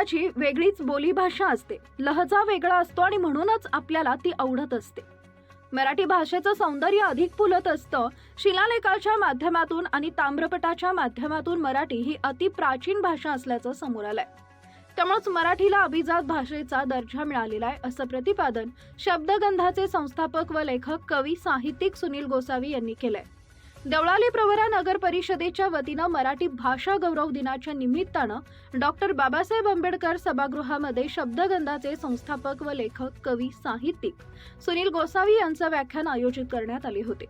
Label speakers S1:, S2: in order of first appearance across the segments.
S1: प्रत्येक वेगळीच बोलीभाषा असते. लहजा वेगळा असतो आणि म्हणूनच आपल्याला ती आवडत असते. मराठी भाषेचं सौंदर्य अधिक फुलत असतं. शिलालेखाच्या माध्यमातून आणि ताम्रपटाच्या माध्यमातून मराठी ही अति प्राचीन भाषा असल्याचं समोर आलंय. त्यामुळेच मराठीला अभिजात भाषेचा दर्जा मिळालेला आहे असं प्रतिपादन शब्दगंधाचे संस्थापक व लेखक कवी साहित्यिक सुनील गोसावी यांनी केलंय. देवळाली प्रवरा नगर परिषदेच्या वतीनं मराठी भाषा गौरव दिनाच्या निमित्तानं डॉक्टर बाबासाहेब आंबेडकर सभागृहामध्ये शब्दगंधाचे संस्थापक व लेखक कवी साहित्यिक सुनील गोसावी यांचं व्याख्यान आयोजित करण्यात आले होते.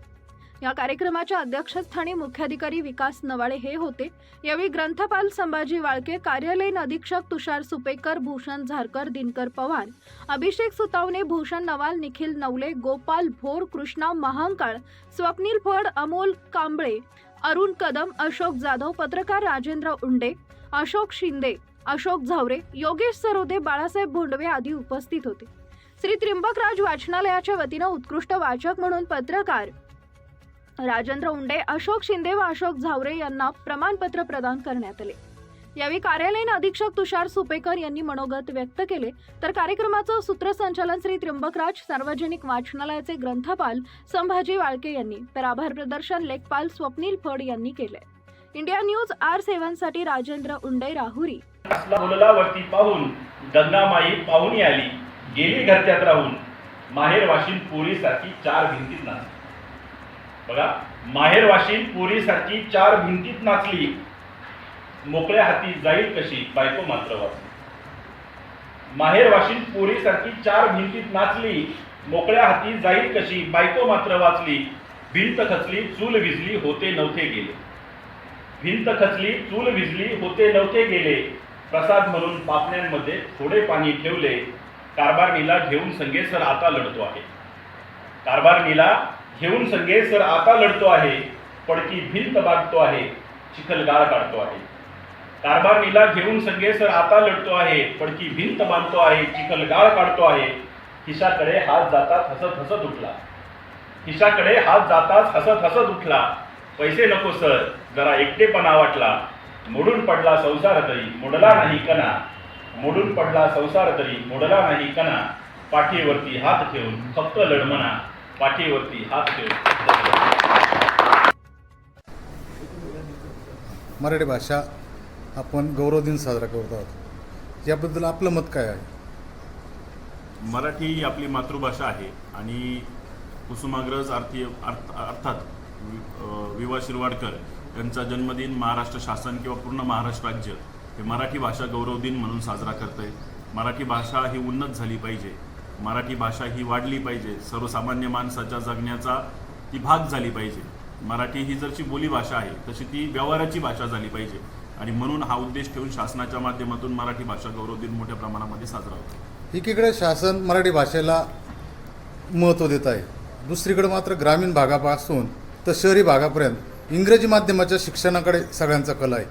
S1: या कार्यक्रमाच्या अध्यक्षस्थानी मुख्याधिकारी विकास नवाळे हे होते. यावेळी ग्रंथपाल संभाजी वाळके कार्यालयीन अधीक्षक तुषार सुपेकर भूषण झारकर दिनकर पवार अभिषेक सुतावणे भूषण नवाल निखिल नवले गोपाल भोर कृष्णा महांकाळ स्वप्नील फड अमोल कांबळे अरुण कदम अशोक जाधव पत्रकार राजेंद्र उंडे अशोक शिंदे अशोक झावरे योगेश सरोदे बाळासाहेब भोंडवे आदी उपस्थित होते. श्री त्र्यंबकराज वाचनालयाच्या वतीनं उत्कृष्ट वाचक म्हणून पत्रकार राजेंद्र उंडे अशोक शिंदे व अशोक झावरे यांना प्रमाणपत्र प्रदान करण्यात आले. यावेळी कार्यालयीन अधीक्षक तुषार सुपेकर यांनी मनोगत व्यक्त केले. तर कार्यक्रमाचं सूत्रसंचालन श्री त्र्यंबकराज सार्वजनिक वाचनालयाचे ग्रंथपाल संभाजी वाळके यांनी तर आभार प्रदर्शन लेखपाल स्वप्नील फड यांनी केले. इंडिया न्यूज आर सेव्हनसाठी राजेंद्र उंडे राहुरी.
S2: पाहून गंगामाई पाहुणी आली गेली घरच्यात राहून. माहेर वाशिम पोरीसारखी चार भिंतीत नाही बघा माहेर वाशिन पुरीसारखी चार भिंतीत नाचली. मोकळ्या हाती जाईल कशी? बायको मात्र वाचली. माहेर वाशिन पुरीसारखी चार भिंतीत नाचली. मोकळ्या हाती जाईल कशी? बायको मात्र वाचली. भिंत खचली चूल विजली होते नव्हते गेले. भिंत खचली चूल विजली होते नव्हते गेले. प्रसाद म्हणून पापण्यांमध्ये थोडे पाणी ठेवले. कारभारणीला घेऊन संगेसर आता लढतो आहे. कारभारणीला घेऊन संगे सर आता लढतो आहे पडकी भिंत बांधतो आहे चिखलगाळ काढतो आहे. कारभारणीला घेऊन संगे सर आता लढतो आहे पडकी भिंत बांधतो आहे चिखलगाळ काढतो आहे. खिशाकडे हात जातात हसत हसत उठला. खिशाकडे हात जाताच हसत हसत उठला. पैसे नको सर जरा एकटेपणा वाटला. मोडून पडला संसार तरी मोडला नाही कणा. मोडून पडला संसार तरी मोडला नाही कणा. पाठीवरती हात ठेवून फक्त लढमणा पाठीवरती हात ठेवून.
S3: मराठी भाषा आपण गौरव दिन साजरा करत आहोत. याबद्दल आपलं मत काय आहे?
S4: मराठी ही आपली मातृभाषा आहे आणि कुसुमाग्रज आरती अर्थ अर्थात वि वा शिरवाडकर यांचा जन्मदिन महाराष्ट्र शासन किंवा पूर्ण महाराष्ट्र राज्य हे मराठी भाषा गौरव दिन म्हणून साजरा करत आहे मराठी भाषा ही उन्नत झाली पाहिजे. मराठी भाषा ही वाढली पाहिजे. सर्वसामान्य माणसाच्या जगण्याचा ती भाग झाली पाहिजे. मराठी ही जरची बोलीभाषा आहे तशी ती व्यवहाराची भाषा झाली पाहिजे. आणि म्हणून हा उद्देश ठेवून शासनाच्या माध्यमातून मराठी भाषा गौरव दिन मोठ्या प्रमाणामध्ये साजरा होतो.
S3: एकीकडे शासन मराठी भाषेला महत्त्व देत आहे दुसरीकडे मात्र ग्रामीण भागापासून तर शहरी भागापर्यंत इंग्रजी माध्यमाच्या शिक्षणाकडे सगळ्यांचा कल आहे.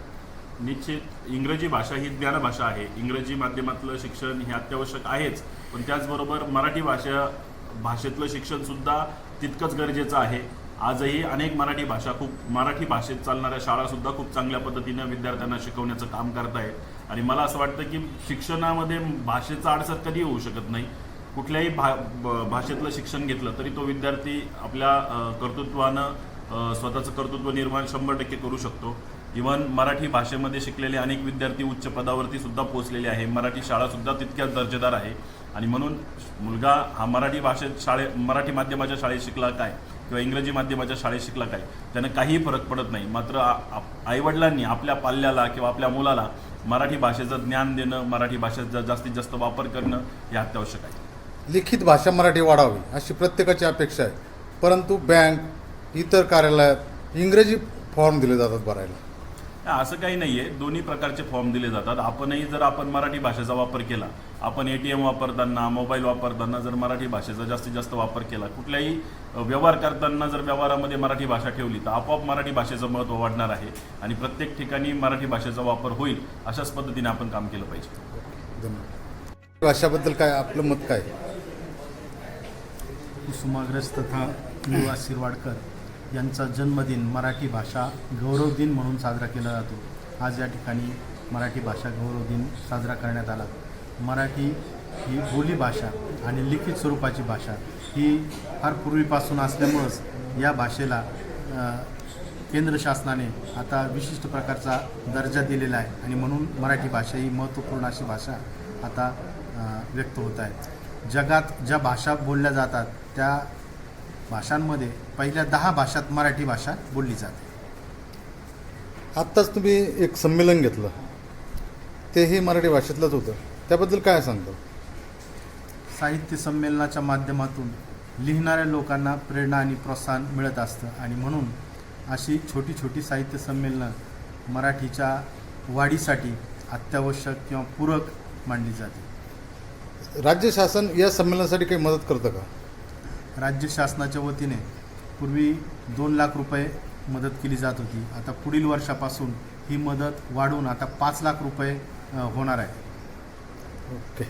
S4: निश्चित इंग्रजी भाषा ही ज्ञानभाषा आहे. इंग्रजी माध्यमातलं शिक्षण हे अत्यावश्यक आहेच. पण त्याचबरोबर मराठी भाषा भाषेतलं शिक्षणसुद्धा तितकंच गरजेचं आहे. आजही अनेक मराठी भाषा खूप मराठी भाषेत चालणाऱ्या शाळासुद्धा खूप चांगल्या पद्धतीनं विद्यार्थ्यांना शिकवण्याचं काम करत आहे आणि मला असं वाटतं की शिक्षणामध्ये भाषेचा अडसर कधी होऊ शकत नाही. कुठल्याही भा ब- भाषेतलं शिक्षण घेतलं तरी तो विद्यार्थी आपल्या कर्तृत्वानं स्वतःचं कर्तृत्व निर्माण शंभर टक्के करू शकतो. इव्हन मराठी भाषेमध्ये शिकलेले अनेक विद्यार्थी उच्च पदावरती सुद्धा पोहोचलेले आहे. मराठी शाळासुद्धा तितक्याच दर्जेदार आहे. आणि म्हणून मुलगा हा मराठी भाषेत शाळे मराठी माध्यमाच्या शाळेत शिकला काय? किंवा इंग्रजी माध्यमाच्या शाळेत शिकला काय? त्यानं काहीही फरक पडत नाही. मात्र आईवडिलांनी आपल्या पाल्याला किंवा आपल्या मुलाला मराठी भाषेचं ज्ञान देणं मराठी भाषेचा जास्तीत जास्त वापर करणं हे अत्यावश्यक आहे.
S3: लिखित भाषा मराठी वाढावी अशी प्रत्येकाची अपेक्षा आहे. परंतु बँक इतर कार्यालयात इंग्रजी फॉर्म दिले जातात भरायला.
S4: असं काही नाहीये. दोन्ही प्रकारचे फॉर्म दिले जातात. आपणही जर आपण मराठी भाषेचा वापर केला आपण ए टी एम वापरताना मोबाईल वापरताना जर मराठी भाषेचा जास्तीत जास्त वापर केला कुठल्याही व्यवहार करताना जर व्यवहारामध्ये मराठी भाषा ठेवली तर आपोआप मराठी भाषेचं महत्त्व वाढणार आहे आणि प्रत्येक ठिकाणी मराठी भाषेचा वापर होईल अशाच पद्धतीने आपण काम केलं पाहिजे.
S3: धन्यवाद. भाषाबद्दल काय आपलं मत काय?
S5: कुसुमाग्रज तथा युवा शिरवाडकर. यांचा जन्मदिन मराठी भाषा गौरव दिन म्हणून साजरा केला जातो. आज या ठिकाणी मराठी भाषा गौरव दिन साजरा करण्यात आला. मराठी ही बोली भाषा आणि लिखित स्वरूपाची भाषा ही फार पूर्वीपासून असल्यामुळंच या भाषेला केंद्र शासनाने आता विशिष्ट प्रकारचा दर्जा दिलेला आहे आणि म्हणून मराठी भाषा ही महत्त्वपूर्ण अशी भाषा आता व्यक्त होत आहे. जगात ज्या भाषा बोलल्या जातात त्या भाषांमध्ये पहिल्या दहा भाषात मराठी भाषा बोलली जाते.
S3: आत्ताच तुम्ही एक संमेलन घेतलं. तेही मराठी भाषेतलंच होतं. त्याबद्दल काय सांगता?
S5: साहित्य संमेलनाच्या माध्यमातून लिहिणाऱ्या लोकांना प्रेरणा आणि प्रोत्साहन मिळत असतं आणि म्हणून अशी छोटी छोटी साहित्य संमेलनं मराठीच्या वाढीसाठी अत्यावश्यक किंवा पूरक मानली जाते.
S3: राज्य शासन या संमेलनासाठी काही मदत करतं का?
S5: राज्य शासनाच्या वतीने पूर्वी दोन लाख रुपये मदत केली जात होती. आता पुढील वर्षापासून ही मदत वाढून आता पाच लाख रुपये होणार आहे.
S3: ओके.